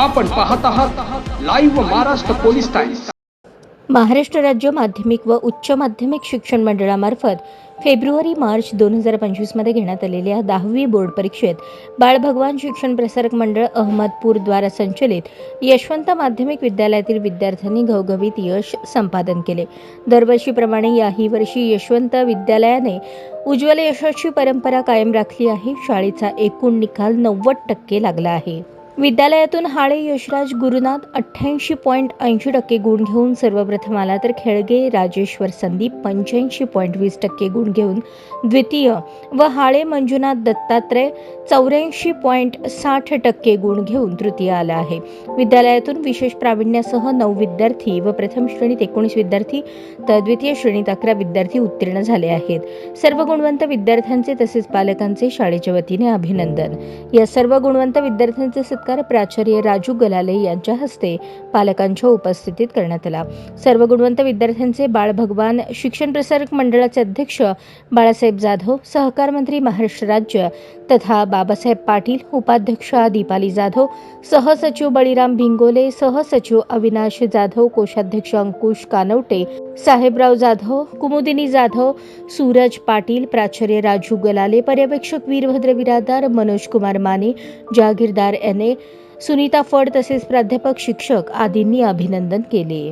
आपण पाहत आहात live Maharashtra police times Maharashtra राज्य माध्यमिक व उच्च माध्यमिक शिक्षण मंडळामार्फत फेब्रुवारी मार्च दोन हजार पंचवीसमध्ये घेण्यात आलेल्या दहावी बोर्ड परीक्षेत बाळभगवान शिक्षण प्रसारक मंडळ अहमदपूरद्वारा संचलित यशवंत माध्यमिक विद्यालयातील विद्यार्थ्यांनी घवघवीत यश संपादन केले. दरवर्षीप्रमाणे याही वर्षी यशवंत विद्यालयाने उज्ज्वल यशाची परंपरा कायम राखली आहे. शाळेचा एकूण निकाल नव्वद टक्के लागला आहे. विद्यालयातून हाळे यशराज गुरुनाथ अठ्ठ्याऐंशी पॉईंट ऐंशी टक्के गुण घेऊन सर्वप्रथम आला तर खेळगे राजेश्वर संदीप पंच्याऐंशी पॉईंट वीस टक्के गुण घेऊन द्वितीय व हाळे मंजुनाथ दत्तात्रय चौऱ्याऐंशी पॉईंट साठ टक्के गुण घेऊन तृतीय आला आहे. विद्यालयातून विशेष प्रावीण्यासह नऊ विद्यार्थी व प्रथम श्रेणीत एकोणीस विद्यार्थी तर द्वितीय श्रेणीत अकरा विद्यार्थी उत्तीर्ण झाले आहेत. सर्व गुणवंत विद्यार्थ्यांचे तसेच पालकांचे शाळेच्या वतीने अभिनंदन. या सर्व गुणवंत विद्यार्थ्यांचे सत्कार प्राचार्य राजू गलाले यांच्या हस्ते पालकांच्या उपस्थितीत करण्यात आला. सर्व गुणवंत विद्यार्थ्यांचे बाळ भगवान शिक्षण प्रसारक मंडळाचे अध्यक्ष बाळासाहेब जाधव सहकार मंत्री महाराष्ट्र राज्य तथा बाबासाहेब पाटील उपाध्यक्ष दीपाली जाधव सहसचिव बळीराम भिंगोले सहसचिव अविनाश जाधव कोषाध्यक्ष अंकुश कानवटे साहेबराव जाधव कुमुदिनी जाधव सूरज पाटील प्राचार्य राजू गलाले पर्यवेक्षक वीरभद्र बिरादार मनोज कुमार माने जहागीरदार एन ए सुनीता फड तसेच प्राध्यापक शिक्षक आदींनी अभिनंदन केले.